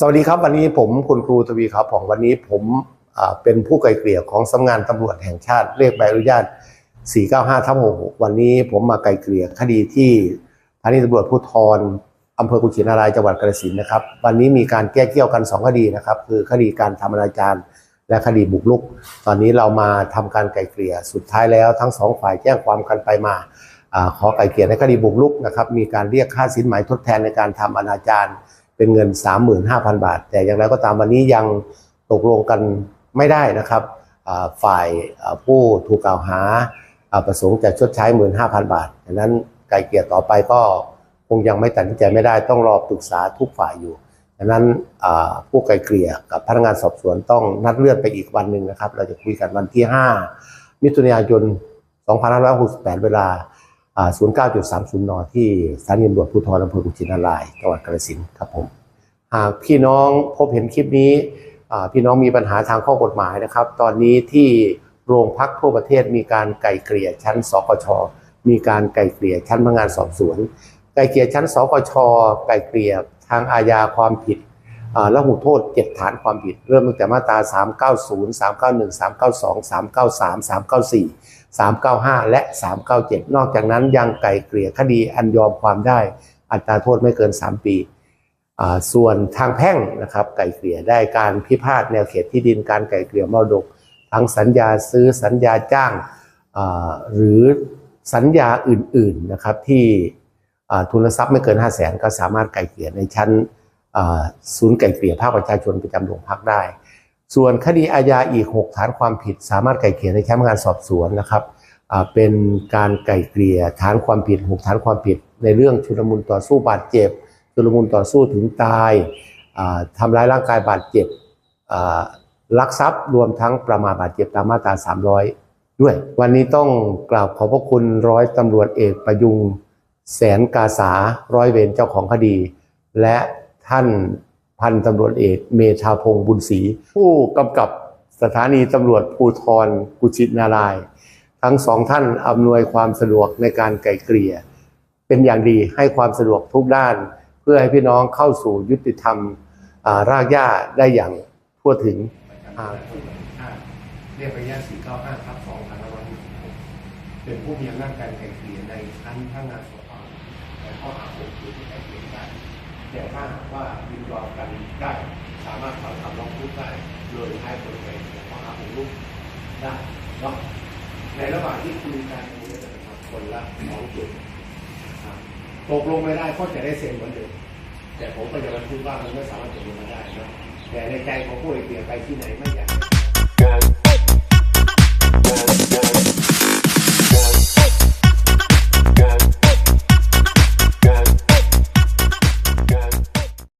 สวัสดีครับวันนี้ผมคุณครูทวีครับของวันนี้ผมเป็นผู้ไกลเกลี่ยของสำนักงานตำรวจแห่งชาติเรียกใบอนุญาต 495ทับ66วันนี้ผมมาไกลเกลี่ยคดีที่สถานีตำรวจภูธรอำเภอกุชินารายจังหวัดกาฬสินธุ์นะครับ วันนี้มีการแก้เกี่ยวกัน 2 คดีนะครับ คือคดีการทำอนาจารและคดีบุกรุก ตอนนี้เรามาทำการไกลเกลี่ยสุดท้ายแล้วทั้งสองฝ่ายแจ้งความกันไปมาอขอไกลเกลี่ยในคดีบุกรุกนะครับมีการเรียกค่าสินไหมทดแทนในการทำอนาจาร เป็นเงิน 35,000 บาท แต่อย่างไรก็ตามวันนี้ยังตกลงกันไม่ได้นะครับฝ่ายผู้ถูกกล่าวหาประสงค์จะชดใช้ 15,000 บาทดังนั้นไกลเกลี่ยต่อไปก็คงยังไม่ตัดสินใจไม่ได้ต้องรอปรึกษาทุกฝ่ายอยู่ดังนั้นผู้ไกลเกลี่ยกับพนักงานสอบสวนต้องนัดเลื่อนไปอีกวันหนึ่งนะครับ เราจะคุยกันวันที่ 5 มิถุนายน 2568 เวลาอ่า 09.30 น ที่สถานีตำรวจภูธรอำเภอกุชินารายจังหวัดกาฬสินธุ์ครับผมหากพี่น้องพบเห็นคลิปนี้อ่าพี่น้องมีปัญหาทางข้อกฎหมายนะครับ ตอนนี้ที่โรงพักทั่วประเทศมีการไกลเกลี่ยชั้นสกชมีการไกลเกลี่ยชั้นพนักงานสอบสวน ไกลเกลี่ยชั้นสกชไกลเกลี่ยทางอาญาความผิด ละหูโทษ7ฐานความผิด เริ่มตั้งแต่มาตรา 390 391 392 393 394 395 และ 397 นอกจากนั้นยังไกลเกลี่ยคดีอันยอมความได้ อัตราโทษไม่เกิน 3 ปี ส่วนทางแพ่งนะครับไกลเกลี่ยได้การพิพาทแนวเขตที่ดินการไกลเกลี่ยมรดก ทั้งสัญญาซื้อสัญญาจ้างหรือสัญญาอื่นๆนะครับที่ทุนทรัพย์ไม่เกิน 5 0 0แสนก็สามารถไกลเกลี่ยในชั้น ศูนย์ไกลเกลี่ยภาคประชาชนประจำโรงพักได้ ส่วนคดีอาญาอีก 6 ฐานความผิด สามารถไกลเกลี่ยในชั้นพนักงานสอบสวนนะครับเป็นการไกลเกลี่ยฐานความผิด 6 ฐานความผิด ในเรื่องชุลมุนต่อสู้บาดเจ็บ ชุลมุนต่อสู้ถึงตายอ่าทำร้ายร่างกายบาดเจ็บลักทรัพย์รวมทั้งประมาทบาดเจ็บตามมาตรา 300 ด้วย วันนี้ต้องกราบขอบพระคุณร้อยตำรวจเอกประยุง แสนกาสาร้อยเวรเจ้าของคดี และ ท่านพันตำรวจเอกเมธาพงศ์บุญศรีผู้กำกับสถานีตำรวจภูธรกุชินาราย ทั้งสองท่านอำนวยความสะดวกในการไกล่เกลี่ย เป็นอย่างดีให้ความสะดวกทุกด้าน เพื่อให้พี่น้องเข้าสู่ยุติธรรมรากหญ้าได้อย่างทั่วถึงเรียกไปย่า495ทับ2 5เป็นผู้มีอำนาจการไกล่เกลี่ยในชั้นพนักงานสอบสวนแต่ข้อหาผมคือที่ไกล่เกลี่ยได้ แต่ถ้าว่ายินยอมกันได้ สามารถฟังคำร้องทุกข์ได้โดยใช้กลไกข้อหาบุกรุกได้เนาะในระหว่างที่คุยกันตรงนี้จะทำคนละสองจุดตกลงไม่ได้ก็จะได้เซ็นเหมือนเดิมแต่ผมก็จะบันทึกว่ามันไม่สามารถตกลงมาได้เนาะแต่ในใจของผู้ไกเกลี่ยไปที่ไหนไม่อยาก